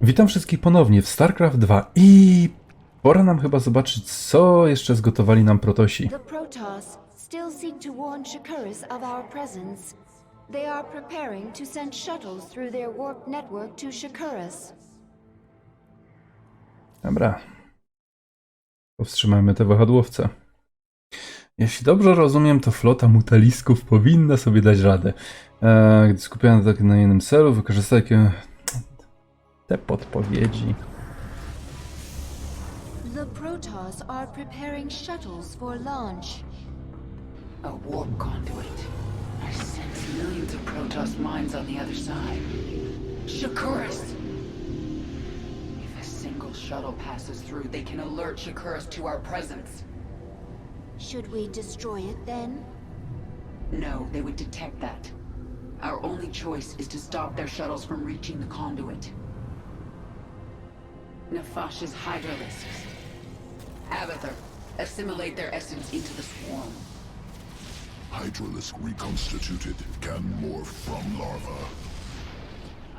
Witam wszystkich ponownie w StarCraft 2 i pora nam chyba zobaczyć, co jeszcze zgotowali nam protosi. The Protoss still seek to warn Shakuris of our presence. They are preparing to send shuttles through their warp network to Shakuris. Dobra. Powstrzymajmy te wahadłowce. Jeśli dobrze rozumiem, to flota mutalisków powinna sobie dać radę. Eee, gdy skupiają tak na jednym celu, wykorzystać takie... te podpowiedzi. The Protoss are preparing shuttles for launch. A warp conduit. I sense millions of Protoss mines on the other side. Shakuris! If a single shuttle passes through, they can alert Shakuris to our presence. Should we destroy it then? No, they would detect that. Our only choice is to stop their shuttles from reaching the conduit. Nefash's Hydralisks. Abathur, assimilate their essence into the swarm. Hydralisk reconstituted can morph from larva.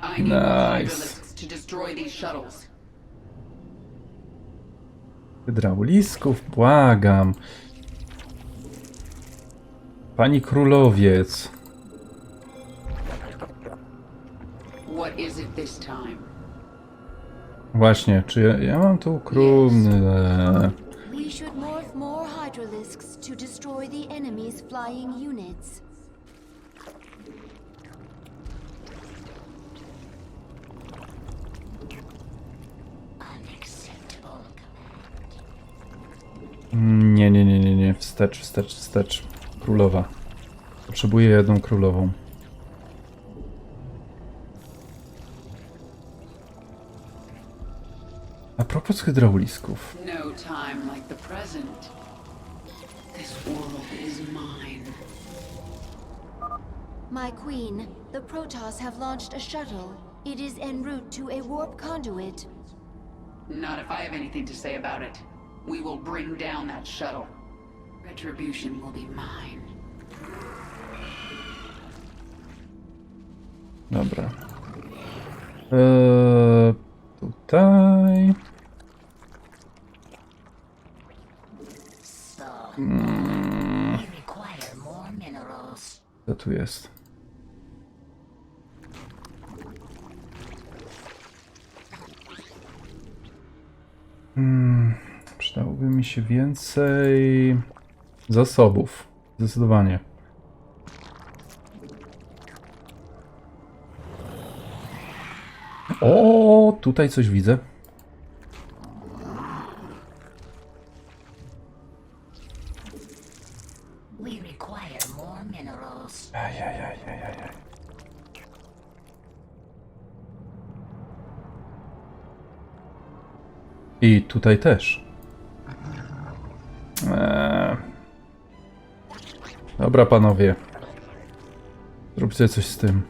I need more Nice. Hydralisks to destroy these shuttles. Hydraulisków, błagam. Pani królowiec. What is it this time? Właśnie, czy ja, ja mam tu królny... We should morph more Hydralisks to destroy the enemy's flying units. Nie, nie, nie, nie, nie. Wstecz, wstecz, wstecz. Królowa. Potrzebuję jedną królową. A propos hydraulisków. No time like the present. This world is mine. My queen, the Protoss have launched a shuttle. It is en route to a warp conduit. Not if I have anything to say about it. We will bring down that shuttle. Retribution will be mine. Dobra. Eee, tutaj. Co tu jest? Hmm, przydałoby mi się więcej zasobów. Zdecydowanie. O, tutaj coś widzę. I tutaj też. Eee. Dobra, panowie. Zróbcie coś z tym.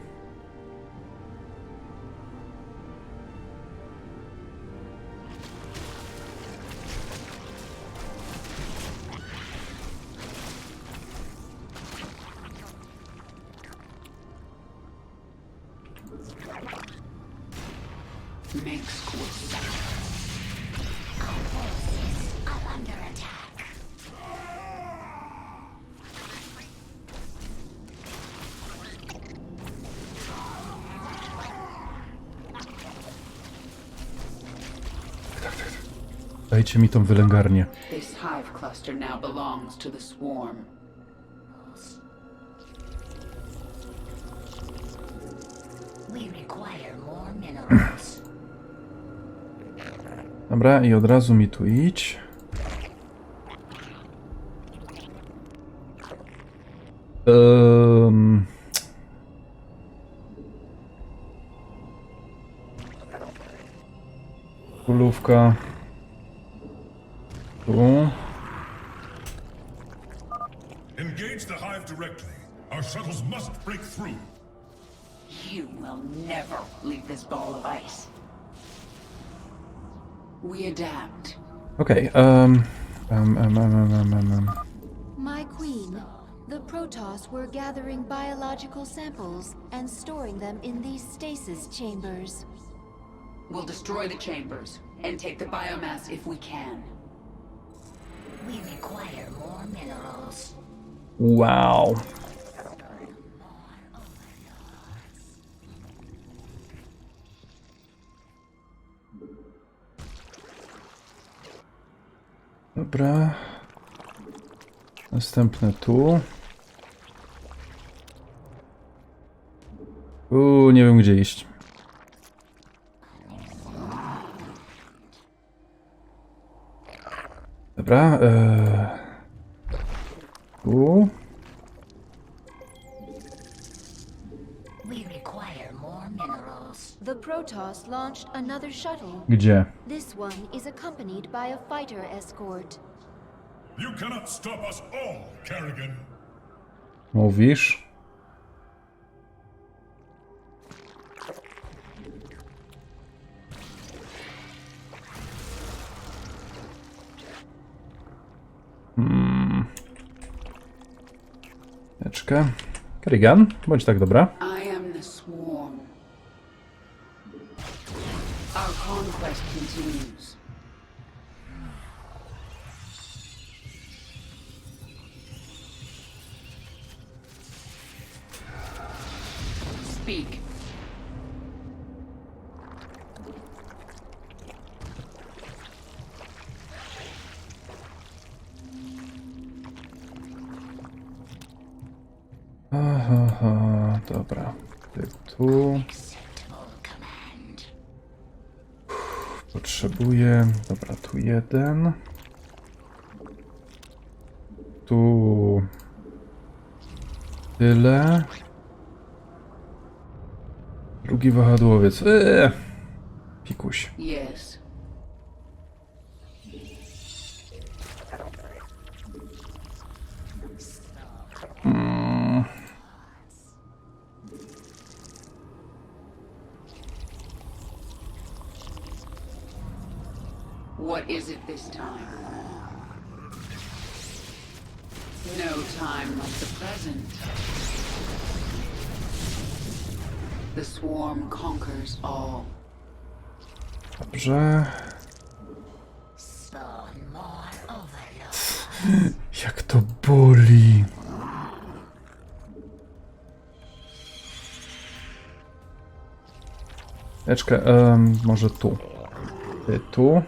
Are under. Dajcie mi tą wylęgarnię. This hive cluster now belongs to the swarm. We require more minerals. Dobra, i od razu mi tu idź. Um, królówka. Tu. Engage the hive directly. Our shuttles must break through. You will never leave this ball of ice. We adapt. Okay, um, um, um, um, um, um, um, um. My queen, the Protoss were gathering biological samples and storing them in these stasis chambers. We'll destroy the chambers and take the biomass if we can. We require more minerals. Wow. Dobra. Następne tu. Uuu, nie wiem gdzie iść. Dobra. Eee... Tu. Gdzie? This one is accompanied by a fighter escort. You cannot stop us all, Kerrigan. Mówisz? Hmm. Chwileczkę. Kerrigan, bądź tak dobra. Potrzebuję. Dobra, tu jeden. Tu. Tyle. Drugi wahadłowiec. Eee. Pikuś. Yes. Is it this time? No time like the present. The swarm conquers all. Dobrze. Spawn more overlord. Jak to boli. Eczkę, em, może tu. Ty tu.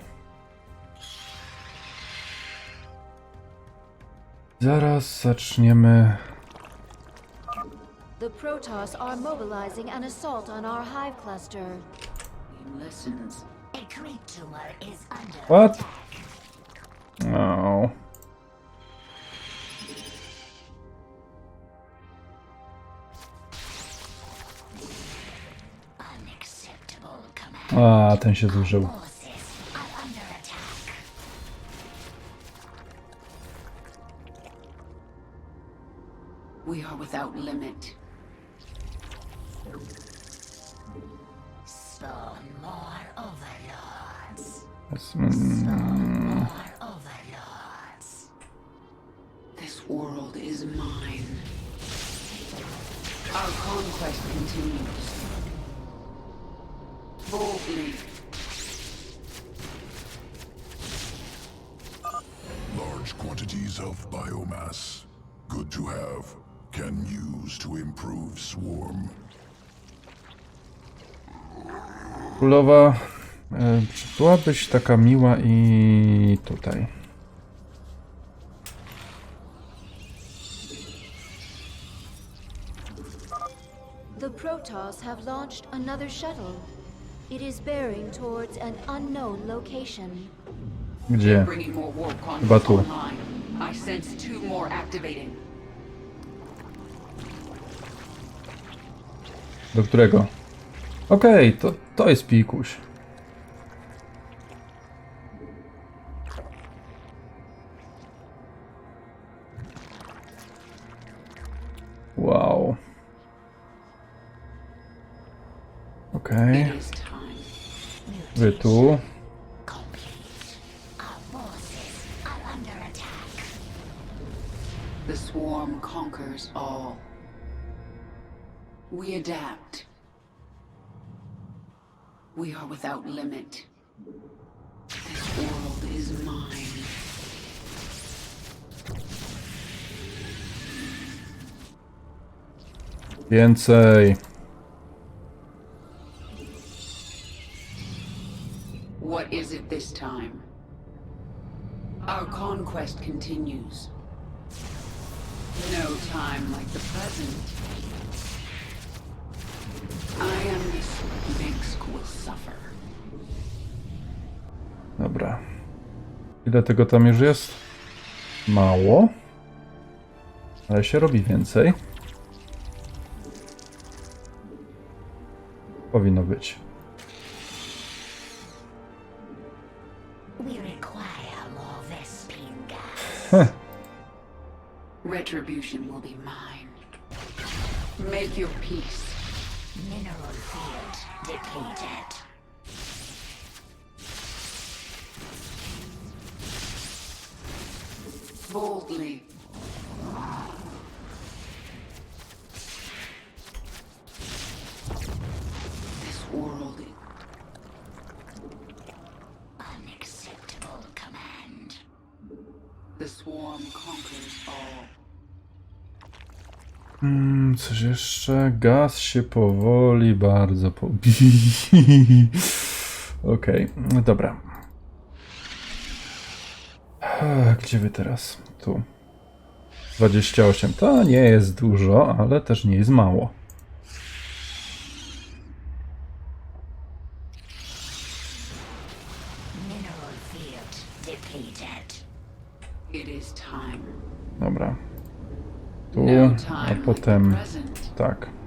Zaraz zaczniemy. The Protoss are mobilizing an assault on our hive cluster. A creep tumor is under What? No. unacceptable command. A, ten się zużył. Królowa, e, czy byłabyś taka miła i tutaj? The Protoss have launched another shuttle. It is bearing towards an unknown location. Gdzie? Chyba tu. I sense two more activating. Do którego? Okej, to, to jest pikuś. Wow. Okej, time. wy tu. The swarm conquers all. We adapt. We are without limit. This world is mine. Więcej. What is it this time? Our conquest continues. No time like the present. Suffer. Dobra. Ile tego tam już jest? Mało. Ale się robi więcej. Powinno być. Gas. Retribution will be mine. Make your peace. Mineral field depleted. Boldly. This world Unacceptable command. The swarm conquers all. Mm, coś jeszcze? Gaz się powoli bardzo po... Okej, no dobra. Gdzie wy teraz? Tu. 28. To nie jest dużo, ale też nie jest mało. Mineral field depleted. It is time. Dobra. Tu, No a time like the potem... Tak.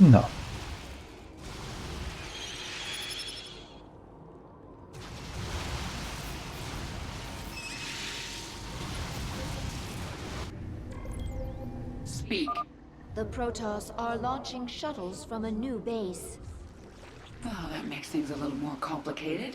No. Speak. The Protoss are launching shuttles from a new base. Oh, that makes things a little more complicated.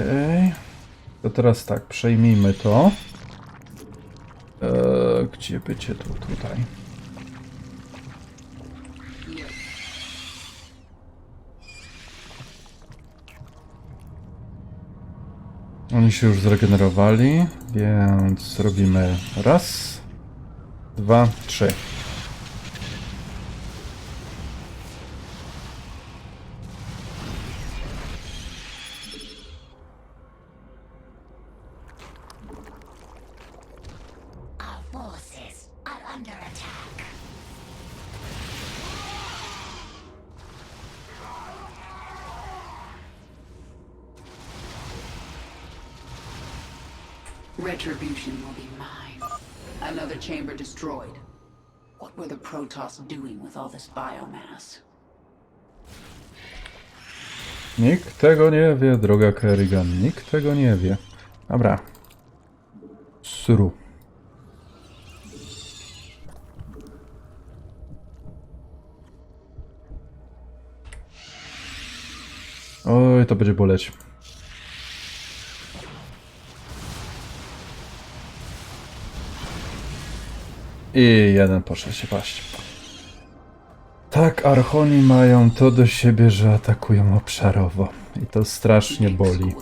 Okej. To teraz tak, przejmijmy to. Eee, gdzie bycie tu, tutaj? Oni się już zregenerowali, więc robimy raz, dwa, trzy. Retribution will be mine. Another chamber destroyed. What were the Protoss doing with all this biomass? Nikt tego nie wie, droga Kerrigan. Nikt tego nie wie. Dobra. Sru. Oj, to będzie boleć. I jeden poszedł się paść. Tak, Archoni mają to do siebie, że atakują obszarowo. I to strasznie boli.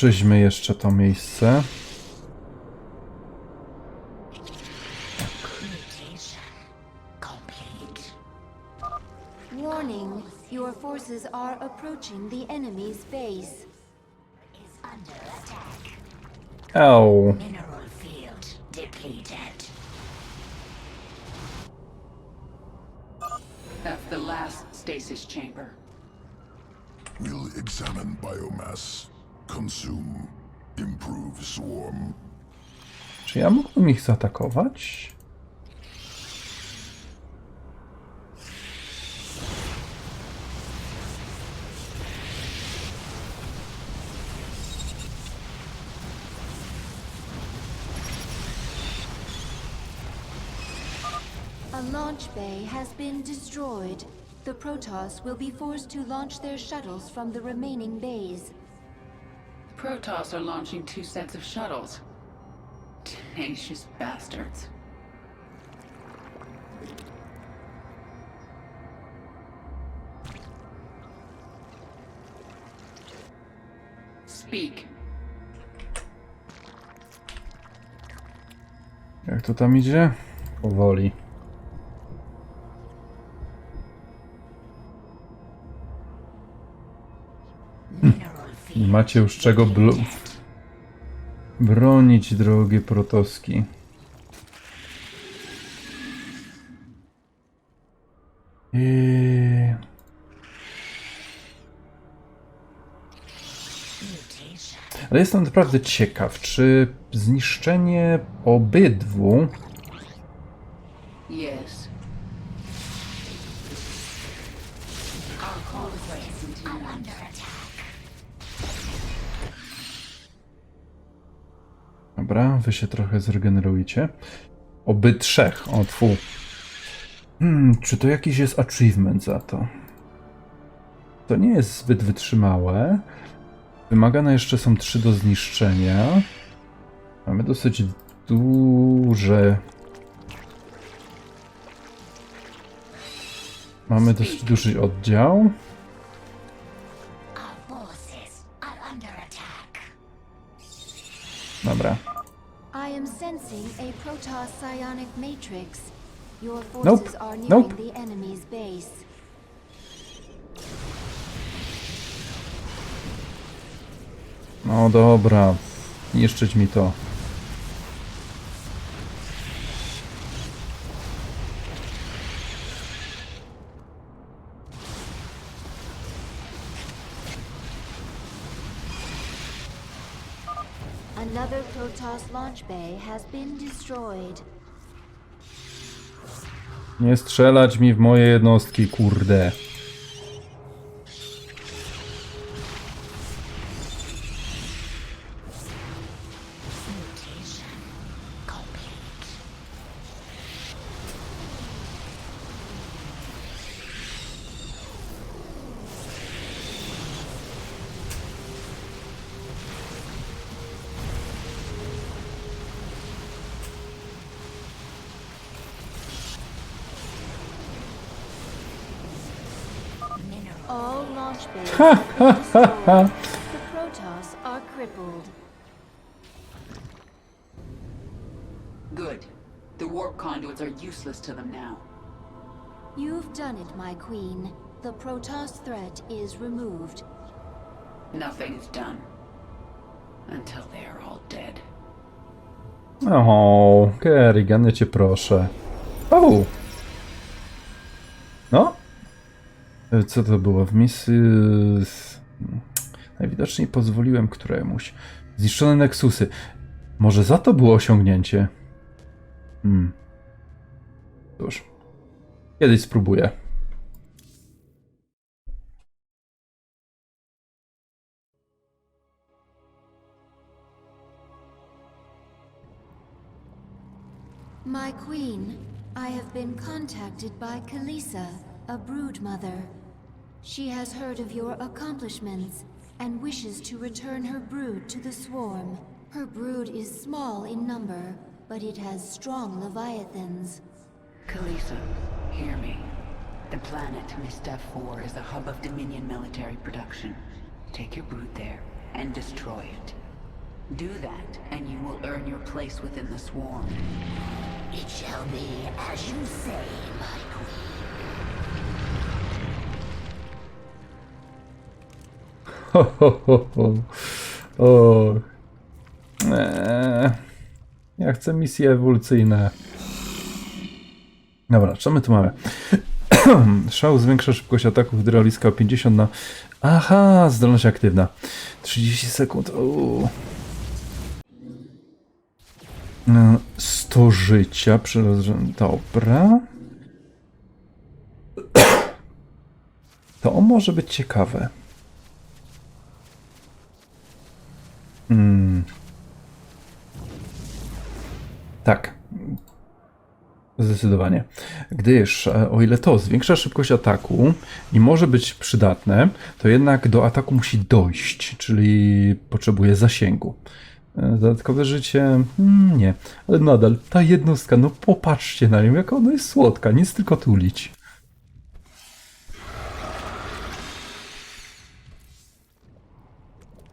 Oczyśmy jeszcze to miejsce. Mutation complete. Warning, your forces are approaching the enemy's base. Is under attack. Eł. Mineral field depleted. That's the last stasis chamber. We'll examine biomass. Consume. Improve swarm. Czy ja mógłbym ich zaatakować? A launch bay has been destroyed. The Protoss will be forced to launch their shuttles from the remaining bays. Protoss are launching two sets of shuttles. Tenacious bastards. Speak. Jak to tam idzie? Powoli. Macie już czego bronić, drogie protoski. Mutation. Ale jestem naprawdę ciekaw, czy zniszczenie obydwu wy się trochę zregenerujcie. Oby trzech, o tfu. Hmm, czy to jakiś jest achievement za to? To nie jest zbyt wytrzymałe. Wymagane jeszcze są trzy do zniszczenia. Mamy dosyć duże... Mamy dosyć duży oddział. Am sensing a Protoss psionic matrix. Your forces Nope. are nearing Nope. the enemy's base. No dobra. Niszczyć mi to. Another Protoss launch bay has been destroyed. Nie strzelać mi w moje jednostki, kurde. You've done it, my queen. The Protoss threat is removed. Nothing is done. Until they are all dead. O, Kerrigan, ja cię proszę. O! No? Co to było w misji? Najwidoczniej pozwoliłem któremuś. Zniszczone Nexusy. Może za to było osiągnięcie? Hmm. Cóż. Kiedyś spróbuję. My queen, I have been contacted by Kalisa, a brood mother. She has heard of your accomplishments and wishes to return her brood to the swarm. Her brood is small in number, but it has strong leviathans. Kalisa, hear me. The planet Mistaf 4 is a hub of Dominion military production. Take your brood there and destroy it. Do that, and you will earn your place within the swarm. It shall be as you say, my queen. O. Eee. Ja chcę misje ewolucyjne. Dobra, co my tu mamy? Szał zwiększa szybkość ataku hydrauliska o 50 na... Aha, zdolność aktywna. 30 sekund. Uuu. E, 100 życia przy rozrząd... Dobra. To może być ciekawe. Hmm. Tak. Zdecydowanie. Gdyż, e, o ile to zwiększa szybkość ataku i może być przydatne, to jednak do ataku musi dojść, czyli potrzebuje zasięgu. E, Dodatkowe życie? Hmm, nie, ale nadal ta jednostka, no popatrzcie na nią, jak ona jest słodka, nic tylko tulić.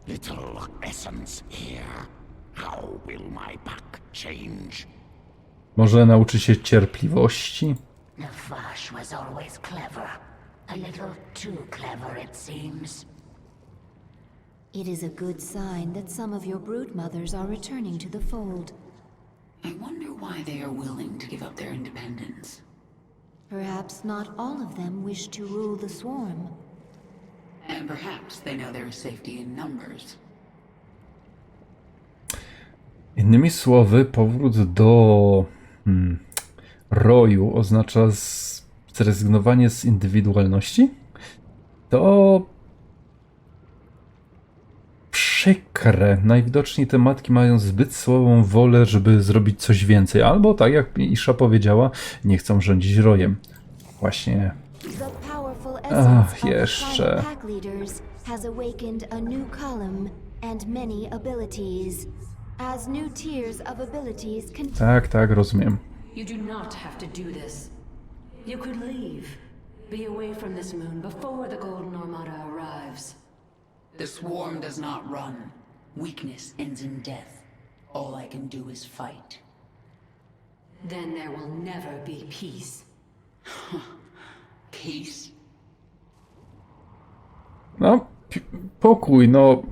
Little essence here. How will my back change? Może nauczy się cierpliwości? The Vash was always clever. A little too clever, it seems. It is a good sign that some of your brood mothers are returning to the fold. I wonder why they are willing to give up their independence. Perhaps not all of them wish to rule the swarm. And perhaps they know there is safety in numbers. Innymi słowy, powrót do hmm, roju oznacza zrezygnowanie z indywidualności? To przykre. Najwidoczniej te matki mają zbyt słabą wolę, żeby zrobić coś więcej. Albo tak jak Isza powiedziała, nie chcą rządzić rojem. Właśnie. Ach, jeszcze. has awakened a new column and many abilities. As new tiers of abilities continue. Tak, tak, rozumiem. You do not have to do this. You could leave. Be away from this moon before the Golden Armada arrives. The swarm does not run. Weakness ends in death. All I can do is fight. Then there will never be peace. Peace? No, pi- pokój, no.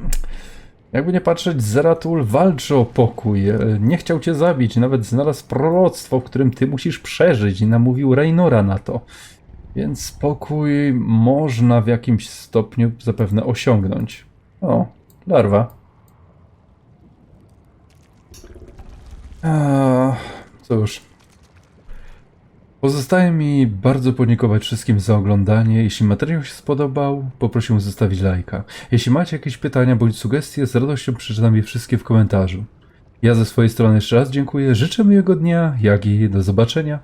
Jakby nie patrzeć, Zeratul walczy o pokój. e, Nie chciał cię zabić, nawet znalazł proroctwo, w którym ty musisz przeżyć i namówił Raynora na to. Więc pokój można w jakimś stopniu zapewne osiągnąć. O, larwa. Eee, cóż. Pozostaje mi bardzo podziękować wszystkim za oglądanie. Jeśli materiał się spodobał, poprosił zostawić lajka. Jeśli macie jakieś pytania bądź sugestie, z radością przeczytam je wszystkie w komentarzu. Ja ze swojej strony jeszcze raz dziękuję, życzę miłego dnia, jak i do zobaczenia.